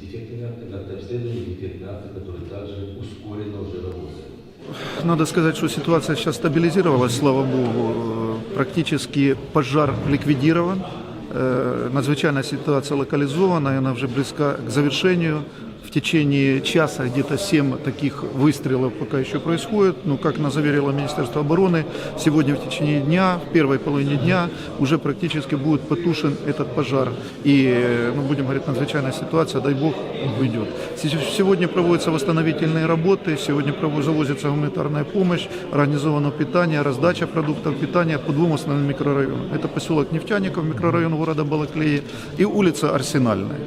дефектными актами, акты обследования, дефектные акты, которые также ускоренно уже работают. Надо сказать, что ситуация сейчас стабилизировалась, слава богу. Э, Практически пожар ликвидирован. Э, Надзвычайная ситуация локализована, и она уже близка к завершению. В течение часа где-то 7 таких выстрелов пока еще происходит. Ну, как нас заверило Министерство обороны, сегодня в течение дня, в первой половине дня уже практически будет потушен этот пожар. И, э, ну, будем говорить, надзвычайная ситуация, дай бог, уйдет. Се- Сегодня проводятся восстановительные работы, сегодня завозится гуманитарная помощь, организовано питание, раздача продуктов питания по двум основным микрорайонам. Это поселок Нефтяников, микрорайон города Балаклеи и улица Арсенальная.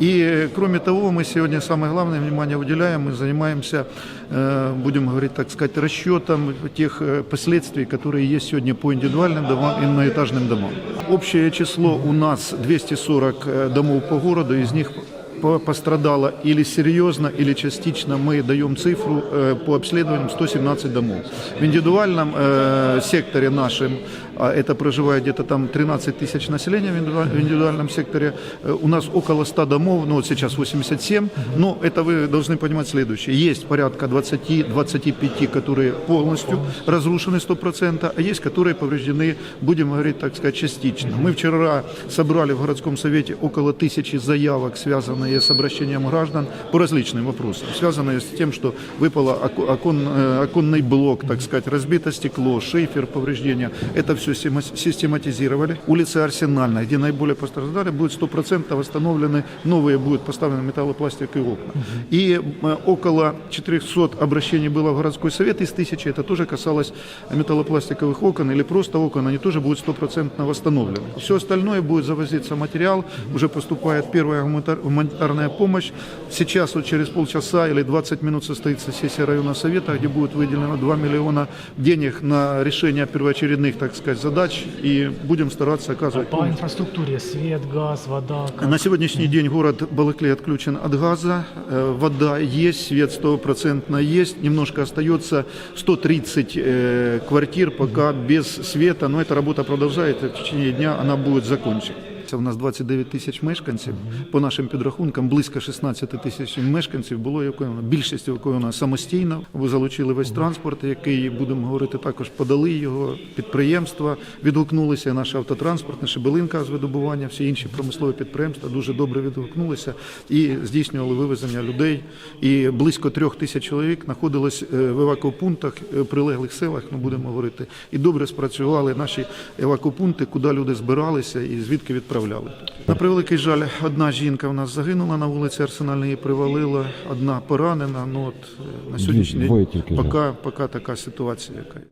И кроме того, мы сегодня самое главное внимание уделяем, мы занимаемся, э, будем говорить, так сказать, расчетом тех э, последствий, которые есть сегодня по индивидуальным домам и многоэтажным домам. Общее число у нас 240 э, домов по городу, из них пострадало или серьезно, или частично. Мы даем цифру э, по обследованиям 117 домов. В индивидуальном э, секторе нашем, а это проживает где-то там 13 тысяч населения в индивидуаль- в индивидуальном секторе, э, у нас около 100 домов, ну вот сейчас 87, но это вы должны понимать следующее. Есть порядка 20-25, которые полностью разрушены 100%, а есть, которые повреждены, будем говорить, так сказать, частично. Мы вчера собрали в городском совете около тысячи заявок, связанные с обращением граждан по различным вопросам, связанные с тем, что выпало око- окон, э, оконный блок, так сказать, разбито стекло, шейфер, повреждения. Это все систематизировали. Улица Арсенальная, где наиболее пострадали, будет 100% восстановлены, новые будут поставлены металлопластиковые окна. И э, около 400 обращений было в городской совет из тысячи, это тоже касалось металлопластиковых окон или просто окон, они тоже будут стопроцентно восстановлены. Все остальное будет завозиться материал, уже поступает первая гуманитарная помощь. Сейчас вот через полчаса или 20 минут состоится сессия районного совета, где будет выделено 2 миллиона денег на решение первоочередных, так сказать, задач, и будем стараться оказывать По помощь. инфраструктуре свет, газ, вода. как? На сегодняшний день город Балаклей отключен от газа, э, вода есть, свет стопроцентно есть, немножко остается 130 э, квартир пока без света, но эта работа продолжается, в течение дня она будет закончена. У нас 29 тисяч мешканців. По нашим підрахункам, близько 16 тисяч мешканців було евакуйовано. Більшість евакуйовано самостійно. Ви залучили весь транспорт, який, будемо говорити, також подали його. Підприємства відгукнулися, наш автотранспорт, наше Белинка з видобування, всі інші промислові підприємства дуже добре відгукнулися і здійснювали вивезення людей. І близько трьох тисяч чоловік знаходились е, в евакопунктах, е, прилеглих селах, ну будемо говорити. І добре спрацювали наші евакопункти, куди люди збиралися і звідки відправляли. На превеликий жаль, одна жінка в нас загинула на вулиці Арсенальної, привалила, одна поранена. Ну от е, на сьогоднішній двоє день тільки, да. поки, поки така ситуація, яка. є.